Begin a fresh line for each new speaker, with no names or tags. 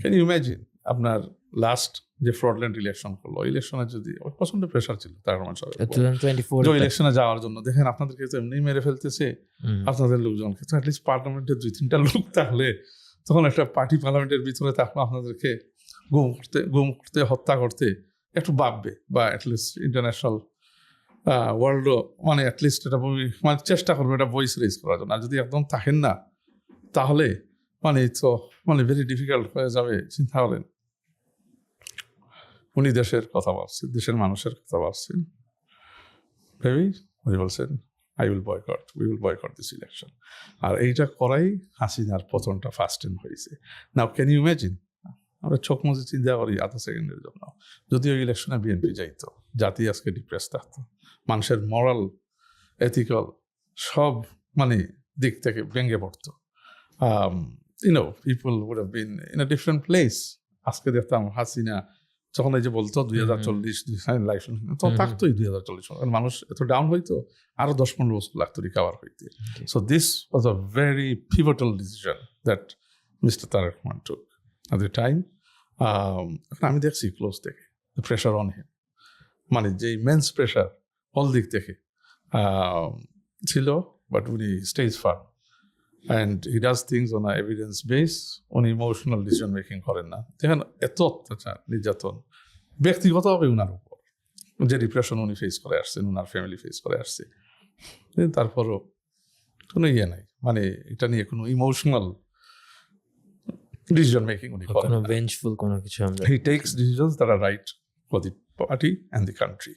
Can you imagine আপনার last যে ফ্রডল্যান্ড election করল ইলেকশনে যদি ওর প্রচণ্ড প্রেশার ছিল তার রহমান ইলেকশনে যাওয়ার জন্য দেখেন আপনাদেরকে তো এমনি মেরে ফেলতেছে। আপনাদের লোকজনকে তো অ্যাটলিস্ট পার্লামেন্টের দুই তিনটা লোক তাহলে তখন একটা পার্টি পার্লামেন্টের ভিতরে তখন আপনাদেরকে গুম করতে গুম করতে হত্যা করতে একটু ভাববে বা অ্যাটলিস্ট ইন্টারন্যাশনাল ওয়ার্ল্ডও মানে অ্যাটলিস্ট এটা মানে চেষ্টা করবে এটা ভয়েস রেজ করার জন্য। আর যদি একদম থাকেন না তাহলে মানে তো মানে ভেরি ডিফিকাল্ট হয়ে যাবে, চিন্তা করেন। উনি দেশের কথা ভাবছেন দেশের মানুষের কথা ভাবছেন ভেবেই উনি বলছেন I will boycott we will boycott this election আর এইটা করাই হাসিনার পতনটা ফার্স্ট টাইম হয়েছে। নাও ক্যান ইউ ইমাজিন আমরা চোখ মুজে চিন্তা করি, আধা সেকেন্ডের জন্য। যদি ওই ইলেকশনে বিএনপি যাইতো, জাতি আজকে ডিপ্রেস থাকতো। মানুষের মরাল এথিক্যাল সব মানে দিক থেকে ভেঙে পড়তো। You know people would have been in a different place আজকে দেখতাম হাসিনা যখন এই যে বলতো দুই হাজার চল্লিশ লাইফ তো
হুম।
থাকতোই দুই হাজার চল্লিশ। মানুষ এত ডাউন হইতো আরও দশ পনেরো বছর লাগতো রিকাভার হইতে। So this was a very pivotal decision that mister took at the time. Um, এখন আমি দেখছি ক্লোজ থেকে the অন on him মানে যে ইমেন্স প্রেশার অল দিক থেকে ছিল বাট উনি stays firm and he does things on evidence base উনি ইমোশনাল ডিসিশন মেকিং করেন না। দেখেন এত অত্যাচার নির্যাতন। ব্যক্তিগতভাবে উনার উপর। যে ডিপ্রেশন উনি ফেস করে আসছেন উনার ফ্যামিলি ফেস করে আসছে। তারপরও কোনো ইয়ে নাই। মানে এটা নিয়ে কোনো ইমোশনাল ডিসিশন মেকিং উনি করেন
কোনো কিছু আমরা
he takes decisions that are right for the party and the country